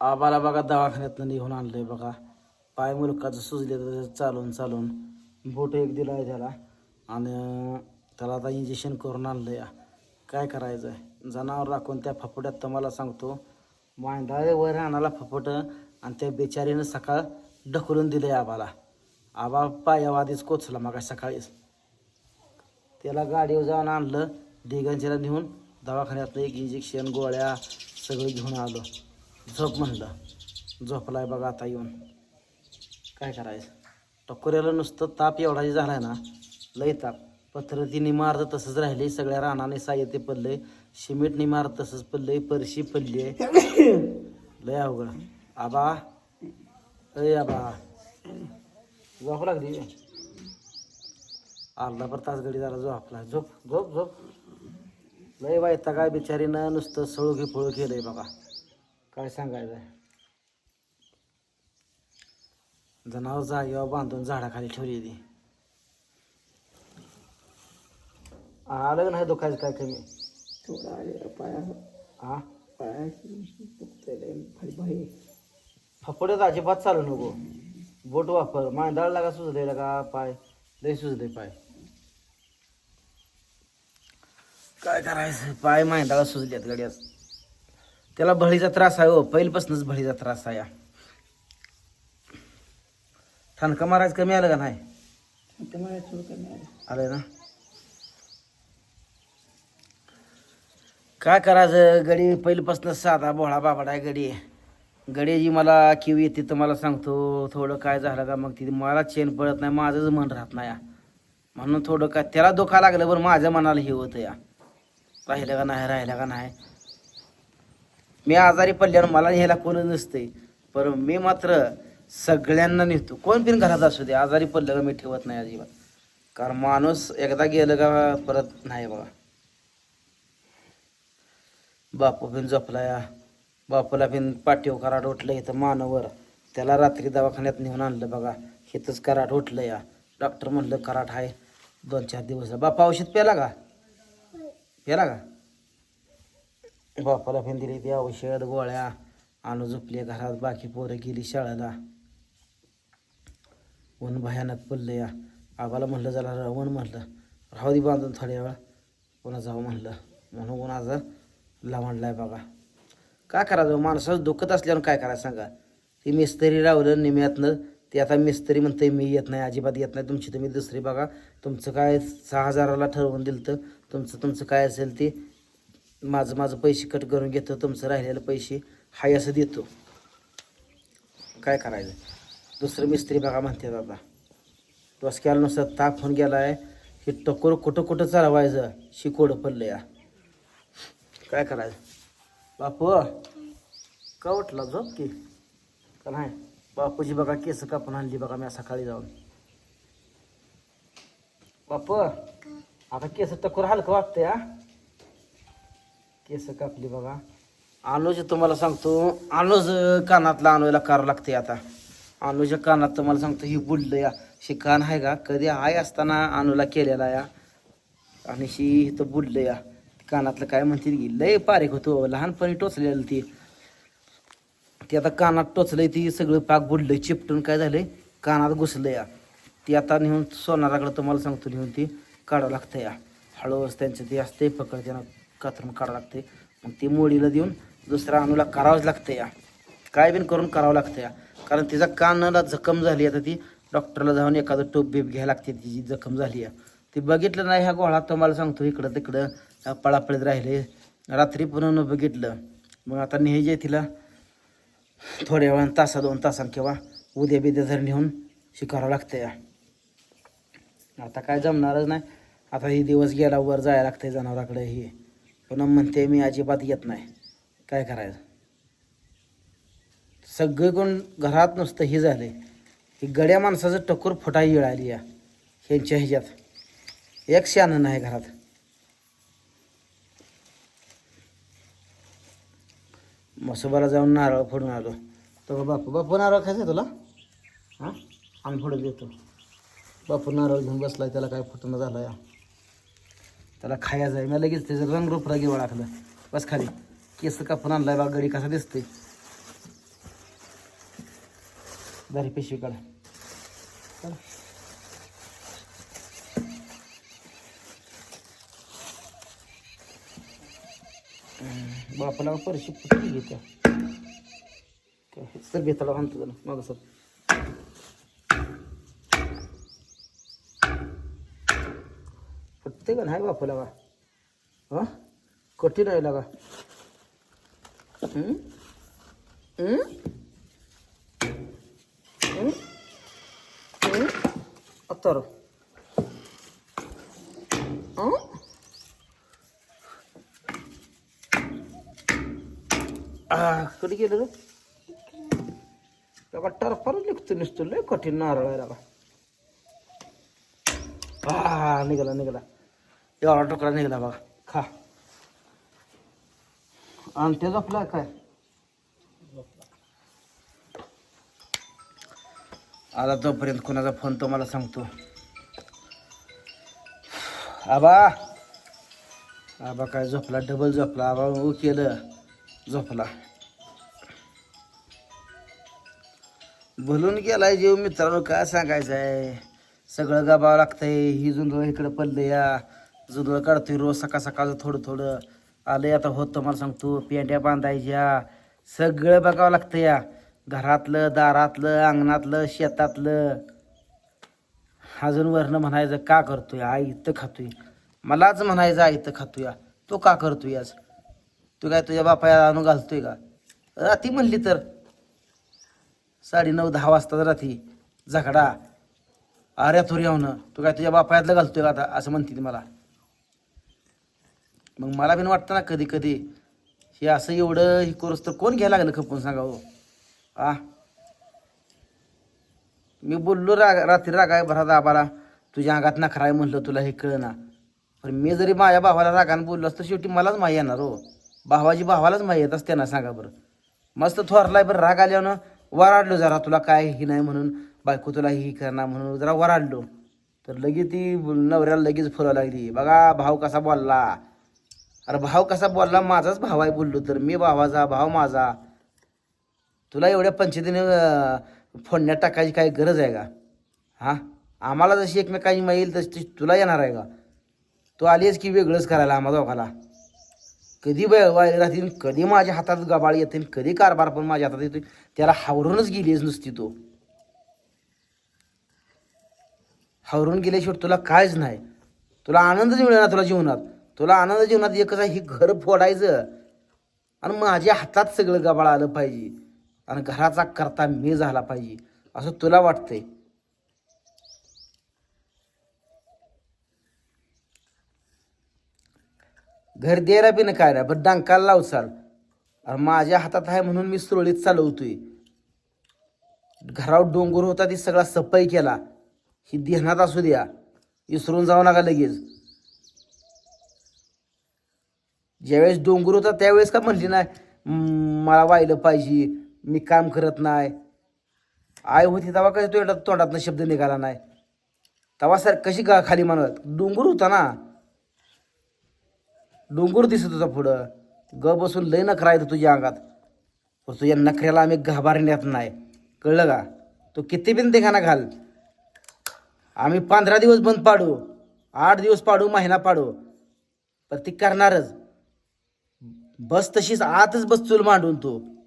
आबाला बघा दवाखान्यातनं निघून आणलंय बघा. पाय मुलकाचं सुजले तर चालून चालून. बोट एक दिला आहे त्याला. आणि त्याला आता इंजेक्शन करून आणलं या काय करायचं आहे जनावर राखून त्या फपुट्यात तुम्हाला सांगतो मांडाळे वर आणाला फपट आणि त्या बेचारीनं सकाळ ढकलून दिलं आबाला. आबा पायावादीच कोचला मग सकाळीच. त्याला गाडीवर जाऊन आणलं दिगंजीला नेऊन दवाखान्यातलं एक इंजेक्शन गोळ्या सगळं घेऊन आलो. झोप म्हणलं. झोपलाय बघा आता येऊन. काय करायचं? टकोऱ्याला नुसतं ताप एवढा झाला झालाय ना लय ताप. पत्रतीने मारतं तसंच राहिले सगळ्या रानाने साहित्य पडले सिमेंटने मार तसंच पडले परशी पडली. आहे लय अवघड. आबा. अय आबा. झोप लागली अर्धा पर तास घडी झाला झोपला. झोप झोप झोप. लय वायता काय बिचारीनं नुसतं सळू घे फळू केलंय बघा. काय सांगायचं? जनावर जागेवर बांधून झाडाखाली ठेवली ती. आलं नाही दुखायचं काय कमी? थोडा आलेला पाया. हा पायाची फपड्यात अजिबात चालू नको. बोट वापर. मांदाळला का सुजलेला का पाय. लय सुजले पाय. काय करायचं? पाय मांदाळा सुजल्यात गड्यात. त्याला भळीचा त्रास आहे हो पहिल्यापासूनच भळीचा त्रास आहे. ठणका मारायचं कमी आलं का नाही? मला आलं. ना? काय करायचं? गडी पहिल्यापासून साधा भोळा बाबाडा आहे गडी. गडी जी मला किव येते तुम्हाला सांगतो थोडं काय झालं का मग ती मला चेन पडत नाही माझंच मन राहत नाही. म्हणून थोडं काय त्याला धोका लागलं बरं माझ्या मनाला हे होतं या. राहिलं का नाही राहिलं का नाही? मी आजारी पडल्यानं मला न्यायला कोणच नसते पण मी मात्र सगळ्यांना नेतो. कोण पण घरात असू दे आजारी पडलं का मी ठेवत नाही अजिबात. कारण माणूस एकदा गेलं का परत नाही बघा. बापू बिन झोपला या बापूला बिन पाठीव कराट उठलं इथं मानवर. त्याला रात्री दवाखान्यात नेऊन आणलं बघा. इथंच कराट उठलं या डॉक्टर म्हणलं कराट आहे दोन चार दिवस. बापा औषध प्याला का? प्याला का? बापाला पण दिली ती औषध गोळ्या. आणू झोपले घरात बाकी पोरं गेली शाळेला. ऊन भयानक पडलं या. आबाला म्हणलं जरा रावण म्हणलं. राहू दे बांधून थोड्या वेळा. पुन्हा जाऊ म्हणलं. म्हणून उन्हाचं लावणलाय बघा. काय करायचं? माणसाचं दुखत असल्यानं काय करायचं सांगा? ती मिस्त्री रावलं निम्यातनं. ते आता मिस्त्री म्हणते मी येत नाही अजिबात येत नाही. तुमची तुम्ही दुसरी बघा. तुमचं काय सहा हजाराला ठरवून दिलं तर तुमचं तुमचं काय असेल ते माझं माझं पैसे कट करून घेतो तुमचं राहिलेलं पैसे हाय असं देतो. काय करायचं? दुसरं मिस्त्री बघा म्हणते दादा डोसक्याला नुसतं ताप होऊन गेला आहे हे टकोर कुठं कुठं चालवायचं? शिकोड पडलं या. काय करायचं? बापू का उठला झोप की? का नाही? बापूजी बघा केस कापून आणली बघा मी सकाळी जाऊन. बापू आता केस टकोर हलकं वाटतंय हा? केस कापली बघा. अनुज तुम्हाला सांगतो अनुज कानातला अनुला करावं लागते आता. अनुजच्या कानात तुम्हाला सांगतो ही बुडलं या. शी कान आहे का? कधी आहे असताना अनुला केलेला या. आणि शी इथं बुडलं या. कानातलं काय म्हणतील की लय पारेख होतो लहानपणी टोचलेलं ती. ती आता कानात टोचलंय ती सगळं पाक बुडलंय चिपटून काय झालंय? कानात घुसलं या. ती आता नेऊन सोनाराकडं तुम्हाला सांगतो नेऊन ती काढावं लागतं या. हळूहळू त्यांचं ते असते पकडते ना. कातरून काढावं लागते मग ती मोडीला देऊन दुसऱ्या अणूला करावंच लागतं या. काय बिन करून करावं लागतं या. कारण तिचा कानाला जखम झाली आता ती. डॉक्टरला जाऊन एखादं टोप बीप घ्यायला लागते तिची जखम झाली आहे ती बघितलं नाही ह्या गोळा तुम्हाला सांगतो इकडं तिकडं पळापळीत राहिले. रात्री पुन्हा न बघितलं. मग आता न्यायचे तिला. थोड्या वेळानं तासा दोन तासां किंवा उद्या बिद्या जर नेऊन शिकावं लागतं या. आता काय जमणारच नाही. आता ही दिवस गेला वर जायला लागतंय जनावराकडे ही. पुन्हा म्हणते मी अजिबात येत नाही. काय करायचं? सगळीकडून घरात नुसतं हे झालंय ही गड्या माणसाचं टकोर फुटा येळाली या ह्यांच्या ह्याच्यात. एक शान नाही घरात. मसोबाला जाऊन नारळ फोडून आलो. तो बापू बापू नारळ खायचं तुला? हां? आम्ही फोडून देतो. बापू नारळ घेऊन बसला त्याला काय फुटणं झालं या त्याला खायचं आहे मी लगेच त्याचं रंगरूप रगी ओळखलं बस खाली. केस कापून आणलाय बा गडी कसा दिसते दारी पिशवी काढा बापाला परशी फुटली घेत्या सर म्हणतो जरा सर. फुटते का नाही बापाला का हा कठीण आहे लागा हम्म? हम्म? हम्म? हम्म? अत्तर हं? आ, कधी गेलं रे लगा टरफार लिखतो नुसतं लय कठीण नारळ आहे लगा आ निघाला निघाला एवढा टोकरा निघाला बघा. खा. आणि ते झोपला काय? आला तोपर्यंत कोणाचा फोन तो मला सांगतो. आबा. आबा काय झोपला? डबल झोपला. आबा उ केलं. झोपला. भलून गेलाय जीव मित्रांनो काय सांगायचं आहे सगळं गाबावं लागतंय. ही जुंदळ इकडं पडलं या. जुदळ काढतोय रोज सकाळ सकाळचं थोडं थोडं. आलंय आता होत मला सांगतो पेंड्या बांधायच्या. सगळं बघावं लागतं या. घरातलं दारातलं अंगणातलं शेतातलं. अजून वरनं म्हणायचं का करतोय? आई इथं खातोय. मलाच म्हणायचं आई इथं खातोय. तो का करतोय आज? तू काय तुझ्या बापाया आणून घालतोय का? राती म्हणली तर. साडे नऊ दहा वाजता रात्री झगडा. अरे थोरी येऊन. तू काय तुझ्या बापायातलं घालतोय का आता? असं म्हणते ती मला. मग मला पण वाटतं ना कधी कधी. हे असं एवढं हे करूस तर कोण घ्यायला लागलं खपून सांगा हो. आ? मी बोललो राग रात्री रागाय भरात आबाला तुझ्या अंगात नखराय म्हणलं तुला हे कळना. पण मी जरी माझ्या भावाला रागानं बोललो असतं शेवटी मलाच माही येणार हो. भावाची भावालाच माही येत असते ना सांगा बरं. मस्त थोरलाय बरं राग आल्यानं वराडलो जरा तुला काय ही नाही म्हणून. बायको तुला ही करणार म्हणून जरा वराडलो. तर लगेच ती नवऱ्याला लगेच फुला लागली. बघा भाऊ कसा बोलला. अरे भाव कसा बोलला? माझाच भाव आहे बोललो तर. मी भावाचा भाव माझा. तुला एवढ्या पंचायतीने फोडण्यात टाकायची काही गरज आहे का? हां? आम्हाला जशी एकमेकांची माईल तशी तुला येणार आहे का? तू आलीस की वेगळंच करायला आम्हा दोघाला. कधी वाय राहतील कधी माझ्या हातात गबाळ येते कधी कारभार पण माझ्या हातात येतोय. त्याला हावरूनच गेलीस नुसती तू. हावरून गेल्याशिवाय तुला कायच नाही. तुला आनंदच मिळणार तुला जीवनात. तुला आनंद जीवनात एकच आहे ही घर फोडायचं. आणि माझ्या हातात सगळं गबाळ आलं पाहिजे. आणि घराचा करता मी झाला पाहिजे. असं तुला वाटतंय? घर द्यायला बी ना काय नाही पण डांकाला लावचाल आणि माझ्या हातात आहे म्हणून मी सुरळीत चालवतोय. घरावर डोंगर होता ती सगळा सफाई केला. ही ध्यानात असू द्या. विसरून जाऊ नका लगेच. ज्यावेळेस डोंगर होता त्यावेळेस का म्हणली नाही मला व्हायलं पाहिजे मी काम करत नाही. आय होती तेव्हा कधी तोंडात तोंडातनं शब्द निघाला नाही. तेव्हा सर कशी का खाली म्हणत डोंगर होता ना. डोंगर दिसत होता पुढं. ग बसून लय नखरा येतो तुझ्या अंगात. पण तुझ्या नखऱ्याला आम्ही घाबरण्यात नाही. कळलं का? तू किती बिन देखाना घाल. आम्ही पंधरा दिवस बंद पाडू आठ दिवस पाडू महिना पाडू. पण ती करणारच. बस तशीच आतच बस चूल मांडून तू.